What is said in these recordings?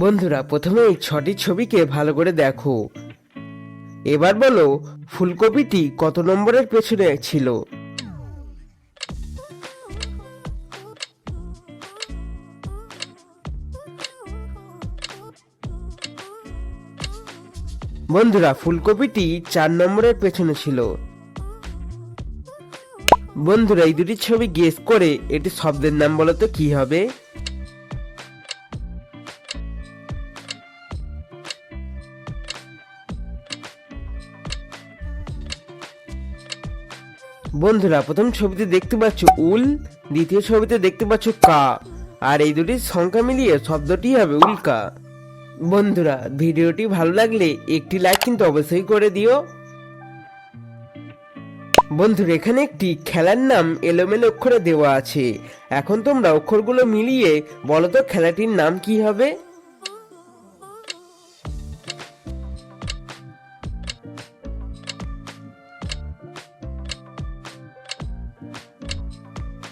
বন্ধুরা, প্রথমে এই ছটি ছবিকে ভালো করে দেখো। এবার বলো, ফুলকপিটি কত নম্বরের পেছনে ছিল? বন্ধুরা, ফুলকপিটি চার নম্বরের পেছনে ছিল। বন্ধুরা, এই দুটি ছবি গেস করে এটি শব্দের নাম বলো তো কি হবে? বন্ধুরা, প্রথম ছবিতে দেখতে পাচ্ছ উল, দ্বিতীয় ছবিতে দেখতে পাচ্ছ কা, আর এই দুটির সংখ্যা মিলিয়ে শব্দটি হবে উল্কা। বন্ধুরা, ভিডিওটি ভালো লাগলে একটি লাইক কিন্তু অবশ্যই করে দিও। বন্ধুরা, এখানে একটি খেলার নাম এলোমেলো অক্ষরে দেওয়া আছে। এখন তোমরা অক্ষরগুলো মিলিয়ে বলো তো খেলাটির নাম কি হবে?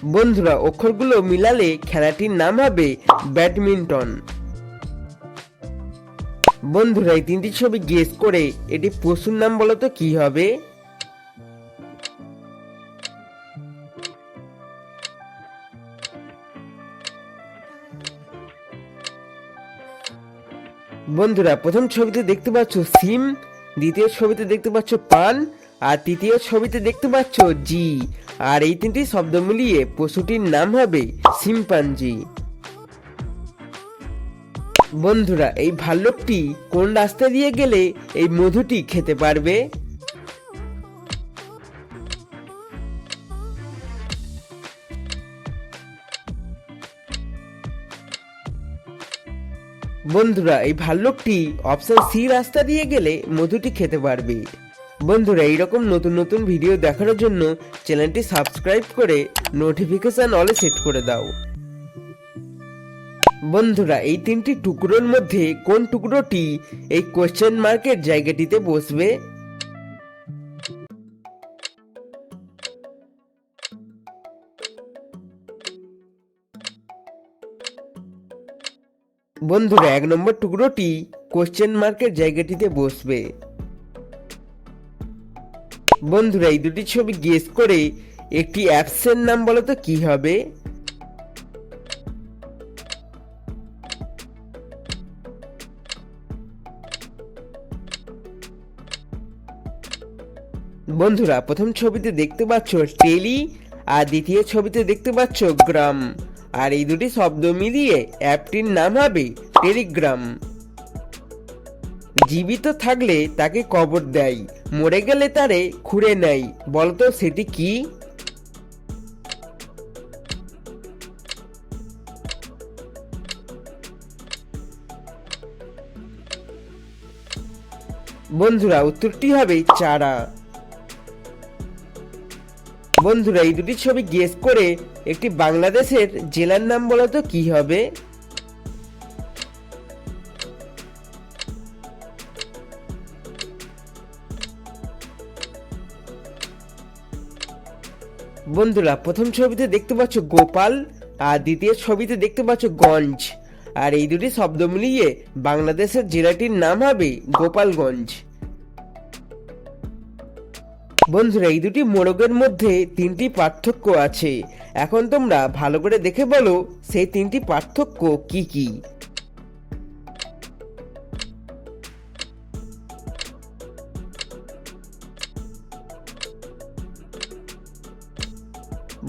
বন্ধুরা, অক্ষরগুলো মিলালে খেলাটির নাম হবে ব্যাডমিন্টন। বন্ধুরা, এই তিনটি ছবি গেস করে এটি পশুর নাম বলো তো কি হবে? বন্ধুরা, প্রথম ছবিতে দেখতে পাচ্ছ সিম। দ্বিতীয় ছবিতে দেখতে পাচ্ছ পান, আর তৃতীয় ছবিতে দেখতে পাচ্ছ জি। আর এই তিনটি শব্দ মিলিয়ে পশুটির নাম হবে সিম্পাঞ্জি বন্ধুরা, এই ভাল্লুকটি কোন রাস্তা দিয়ে গেলে এই মধুটি খেতে পারবে? বন্ধুরা, এই ভাল্লুকটি অপশন সি রাস্তা দিয়ে গেলে মধুটি খেতে পারবে। বন্ধুরা, এইরকম নতুন নতুন ভিডিও দেখার জন্য চ্যানেলটি সাবস্ক্রাইব করে নোটিফিকেশন অলে সেট করে দাও। বন্ধুরা, এই তিনটি টুকরোর মধ্যে কোন টুকরোটি এই কোশ্চেন মার্কের জায়গাটিতে বসবে? বন্ধুরা, এক নম্বর টুকরোটি কোশ্চেন মার্কের জায়গাটিতে বসবে। বন্ধুরা, এই দুটি ছবি গেস করে একটি অ্যাপসের নাম বলো তো কি হবে? বন্ধুরা, প্রথম ছবিতে দেখতে পাচ্ছ টেলি আর দ্বিতীয় ছবিতে দেখতে পাচ্ছ গ্রাম আর এই দুটি শব্দ মিলিয়ে অ্যাপটির নাম হবে টেলিগ্রাম। জীবিত থাকলে তাকে কবর দেয়, মরে গেলে তারে খুঁড়ে নেয়। বলতো, সেটি কি? বন্ধুরা, উত্তরটি হবে চারা। বন্ধুরা, এই দুটি ছবি গেস করে একটি বাংলাদেশের জেলার নাম বলো তো, কি হবে? বন্ধুরা, প্রথম ছবিতে দেখতে পাচ্ছ গোপাল, আর দ্বিতীয় ছবিতে দেখতে পাচ্ছ গঞ্জ। আর এই দুটি শব্দ মিলিয়ে বাংলাদেশের জেলাটির নাম হবে গোপালগঞ্জ। বন্ধুরা, এই দুটি মোরগের মধ্যে তিনটি পার্থক্য আছে। এখন তোমরা ভালো করে দেখে বলো, সেই তিনটি পার্থক্য কি কি?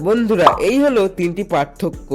বন্ধুরা, এই হলো তিনটি পার্থক্য।